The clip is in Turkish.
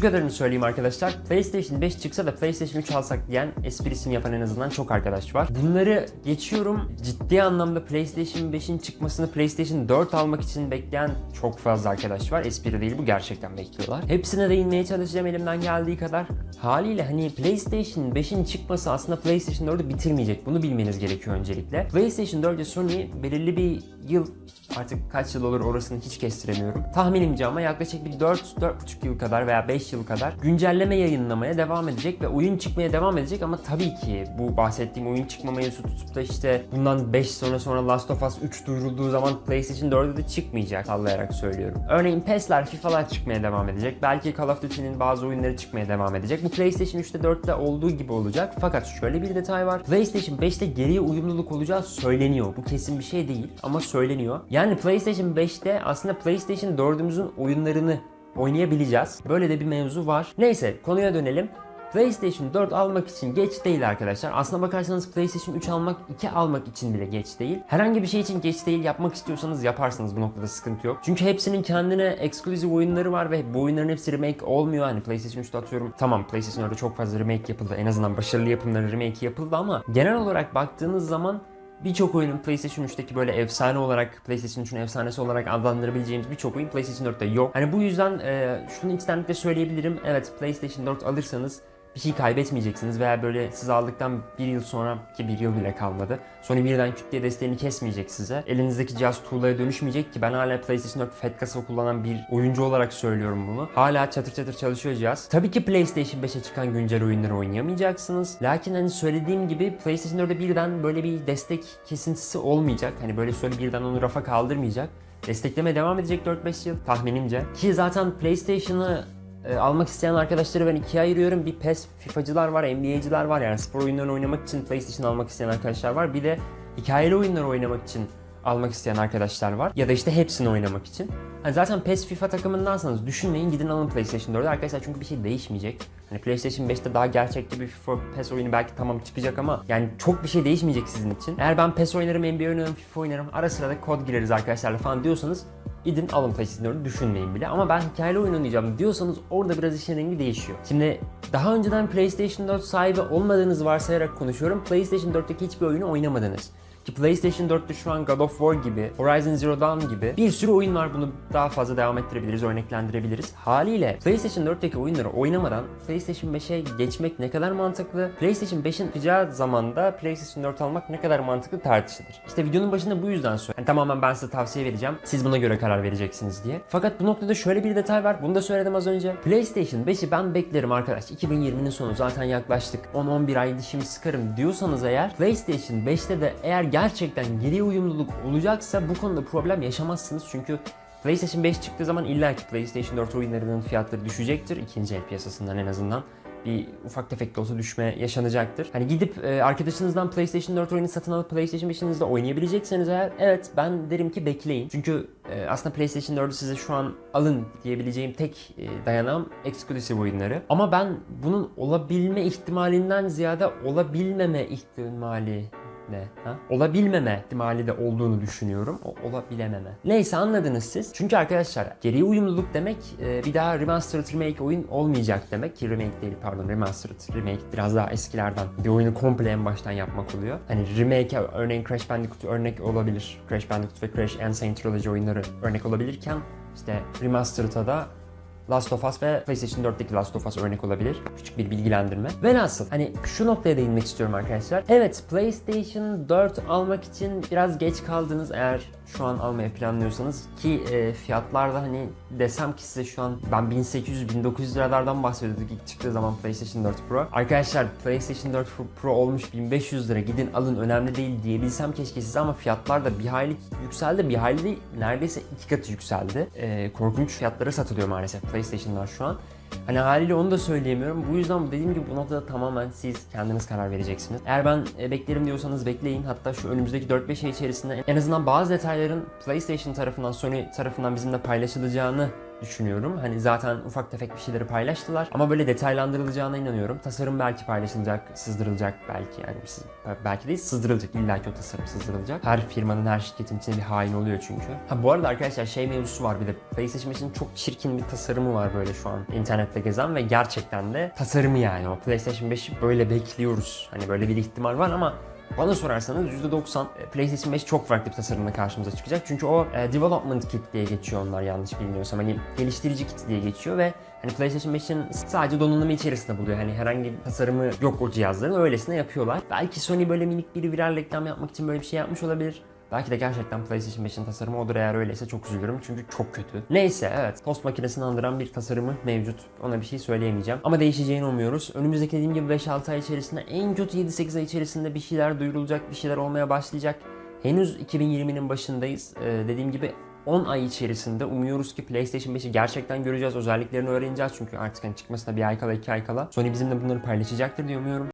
Şu kadarını söyleyeyim arkadaşlar. PlayStation 5 çıksa da PlayStation 3 alsak diyen esprisini yapan en azından çok arkadaş var. Bunları geçiyorum. Ciddi anlamda PlayStation 5'in çıkmasını PlayStation 4 almak için bekleyen çok fazla arkadaş var. Espri değil bu gerçekten bekliyorlar. Hepsine değinmeye çalışacağım elimden geldiği kadar. Haliyle hani PlayStation 5'in çıkması aslında PlayStation 4'ü bitirmeyecek. Bunu bilmeniz gerekiyor öncelikle. PlayStation 4 ile Sony belirli bir yıl artık kaç yıl olur orasını hiç kestiremiyorum. Tahminimce ama yaklaşık bir 4-4,5 yıl kadar veya 5 yıl kadar güncelleme yayınlamaya devam edecek ve oyun çıkmaya devam edecek ama tabii ki bu bahsettiğim oyun çıkma mevzusu tutup da işte bundan 5 sonra sonra Last of Us 3 duyurulduğu zaman PlayStation 4'e de çıkmayacak sallayarak söylüyorum. Örneğin PES'ler, FIFA'lar çıkmaya devam edecek. Belki Call of Duty'nin bazı oyunları çıkmaya devam edecek. Bu PlayStation 3'te 4'te olduğu gibi olacak. Fakat şöyle bir detay var. PlayStation 5'te geriye uyumluluk olacağı söyleniyor. Bu kesin bir şey değil ama söyleniyor. Yani PlayStation 5'te aslında PlayStation 4'ümüzün oyunlarını oynayabileceğiz. Böyle de bir mevzu var. Neyse konuya dönelim. PlayStation 4 almak için geç değil arkadaşlar. Aslına bakarsanız PlayStation 3 almak, 2 almak için bile geç değil. Herhangi bir şey için geç değil. Yapmak istiyorsanız yaparsınız. Bu noktada sıkıntı yok. Çünkü hepsinin kendine eksklusif oyunları var ve bu oyunların hepsi remake olmuyor. Hani PlayStation 3'te atıyorum. Tamam PlayStation 4'te çok fazla remake yapıldı. En azından başarılı yapımların remake yapıldı ama genel olarak baktığınız zaman Birçok oyunun PlayStation 3'teki böyle efsane olarak, PlayStation 3'ün efsanesi olarak adlandırabileceğimiz birçok oyun PlayStation 4'te yok. Hani bu yüzden e, şunu içtenlikle söyleyebilirim. Evet PlayStation 4 alırsanız bir şey kaybetmeyeceksiniz veya böyle siz aldıktan bir yıl sonra ki bir yıl bile kalmadı. Sony birden küt diye desteğini kesmeyecek size. Elinizdeki cihaz tuğlaya dönüşmeyecek ki ben hala PlayStation 4 FAT kasa kullanan bir oyuncu olarak söylüyorum bunu. Hala çatır çatır çalışıyor cihaz. Tabii ki PlayStation 5'e çıkan güncel oyunları oynayamayacaksınız. Lakin hani söylediğim gibi PlayStation 4'e birden böyle bir destek kesintisi olmayacak. Hani böyle Sony birden onu rafa kaldırmayacak. Destekleme devam edecek 4-5 yıl tahminimce. Ki zaten PlayStation'ı e, almak isteyen arkadaşları ben ikiye ayırıyorum. Bir PES FIFA'cılar var, NBA'cılar var. Yani spor oyunlarını oynamak için PlayStation almak isteyen arkadaşlar var. Bir de hikayeli oyunları oynamak için almak isteyen arkadaşlar var. Ya da işte hepsini oynamak için. Hani zaten PES FIFA takımındansanız düşünmeyin gidin alın PlayStation 4'ü arkadaşlar çünkü bir şey değişmeyecek. Hani PlayStation 5'te daha gerçekçi bir FIFA PES oyunu belki tamam çıkacak ama yani çok bir şey değişmeyecek sizin için. Eğer ben PES oynarım, NBA oynarım, FIFA oynarım, ara sıra da kod gireriz arkadaşlarla falan diyorsanız gidin alın PlayStation 4'ü düşünmeyin bile. Ama ben hikayeli oyun oynayacağım diyorsanız orada biraz işin rengi değişiyor. Şimdi daha önceden PlayStation 4 sahibi olmadığınızı varsayarak konuşuyorum. PlayStation 4'teki hiçbir oyunu oynamadınız. Ki PlayStation 4'te şu an God of War gibi, Horizon Zero Dawn gibi bir sürü oyun var. Bunu daha fazla devam ettirebiliriz, örneklendirebiliriz. Haliyle PlayStation 4'teki oyunları oynamadan PlayStation 5'e geçmek ne kadar mantıklı? PlayStation 5'in çıkacağı zamanda PlayStation 4 almak ne kadar mantıklı tartışılır. İşte videonun başında bu yüzden söylüyorum. Yani tamamen ben size tavsiye vereceğim. Siz buna göre karar vereceksiniz diye. Fakat bu noktada şöyle bir detay var. Bunu da söyledim az önce. PlayStation 5'i ben beklerim arkadaş. 2020'nin sonu zaten yaklaştık. 10-11 ay dişimi sıkarım diyorsanız eğer PlayStation 5'te de eğer gerçekten geri uyumluluk olacaksa bu konuda problem yaşamazsınız. Çünkü PlayStation 5 çıktığı zaman illa ki PlayStation 4 oyunlarının fiyatları düşecektir. ikinci el piyasasından en azından bir ufak tefek de olsa düşme yaşanacaktır. Hani gidip e, arkadaşınızdan PlayStation 4 oyunu satın alıp PlayStation 5'inizde oynayabilecekseniz eğer evet ben derim ki bekleyin. Çünkü e, aslında PlayStation 4'ü size şu an alın diyebileceğim tek e, dayanağım eksklusif oyunları. Ama ben bunun olabilme ihtimalinden ziyade olabilmeme ihtimali ne? Ha? Olabilmeme ihtimali de olduğunu düşünüyorum. O olabilememe. Neyse anladınız siz. Çünkü arkadaşlar geriye uyumluluk demek e, bir daha remastered remake oyun olmayacak demek ki remake değil pardon remastered remake biraz daha eskilerden bir oyunu komple en baştan yapmak oluyor. Hani remake örneğin Crash Bandicoot örnek olabilir. Crash Bandicoot ve Crash Insane Trilogy oyunları örnek olabilirken işte remastered'a da Last of Us ve PlayStation 4'teki Last of Us örnek olabilir. Küçük bir bilgilendirme. Ve nasıl? Hani şu noktaya değinmek istiyorum arkadaşlar. Evet PlayStation 4 almak için biraz geç kaldınız eğer şu an almaya planlıyorsanız ki e, fiyatlarda hani desem ki size şu an ben 1800-1900 liralardan bahsediyorduk ilk çıktığı zaman PlayStation 4 Pro. Arkadaşlar PlayStation 4 Pro olmuş 1500 lira gidin alın önemli değil diyebilsem keşke size ama fiyatlar da bir hayli yükseldi bir hayli neredeyse iki katı yükseldi. E, korkunç fiyatlara satılıyor maalesef PlayStation'lar şu an. Hani haliyle onu da söyleyemiyorum. Bu yüzden dediğim gibi bu noktada tamamen siz kendiniz karar vereceksiniz. Eğer ben e, beklerim diyorsanız bekleyin. Hatta şu önümüzdeki 4-5 ay içerisinde en azından bazı detayların PlayStation tarafından, Sony tarafından bizimle paylaşılacağını düşünüyorum. Hani zaten ufak tefek bir şeyleri paylaştılar ama böyle detaylandırılacağına inanıyorum. Tasarım belki paylaşılacak, sızdırılacak belki yani siz- belki değil sızdırılacak. İlla ki o tasarım sızdırılacak. Her firmanın, her şirketin içinde bir hain oluyor çünkü. Ha bu arada arkadaşlar şey mevzusu var bir de PlayStation 5'in çok çirkin bir tasarımı var böyle şu an internette gezen ve gerçekten de tasarımı yani o PlayStation 5'i böyle bekliyoruz. Hani böyle bir ihtimal var ama bana sorarsanız %90 PlayStation 5 çok farklı bir tasarımla karşımıza çıkacak. Çünkü o e, development kit diye geçiyor onlar yanlış bilmiyorsam. Hani geliştirici kit diye geçiyor ve hani PlayStation 5'in sadece donanımı içerisinde buluyor. Hani herhangi bir tasarımı yok o cihazların. Öylesine yapıyorlar. Belki Sony böyle minik bir viral reklam yapmak için böyle bir şey yapmış olabilir. Belki de gerçekten PlayStation 5'in tasarımı odur eğer öyleyse çok üzülürüm çünkü çok kötü. Neyse evet tost makinesini andıran bir tasarımı mevcut. Ona bir şey söyleyemeyeceğim. Ama değişeceğini umuyoruz. Önümüzdeki dediğim gibi 5-6 ay içerisinde en kötü 7-8 ay içerisinde bir şeyler duyurulacak, bir şeyler olmaya başlayacak. Henüz 2020'nin başındayız. Ee, dediğim gibi 10 ay içerisinde umuyoruz ki PlayStation 5'i gerçekten göreceğiz. Özelliklerini öğreneceğiz çünkü artık hani çıkmasına bir ay kala 2 ay kala. Sony bizimle bunları paylaşacaktır diye umuyorum.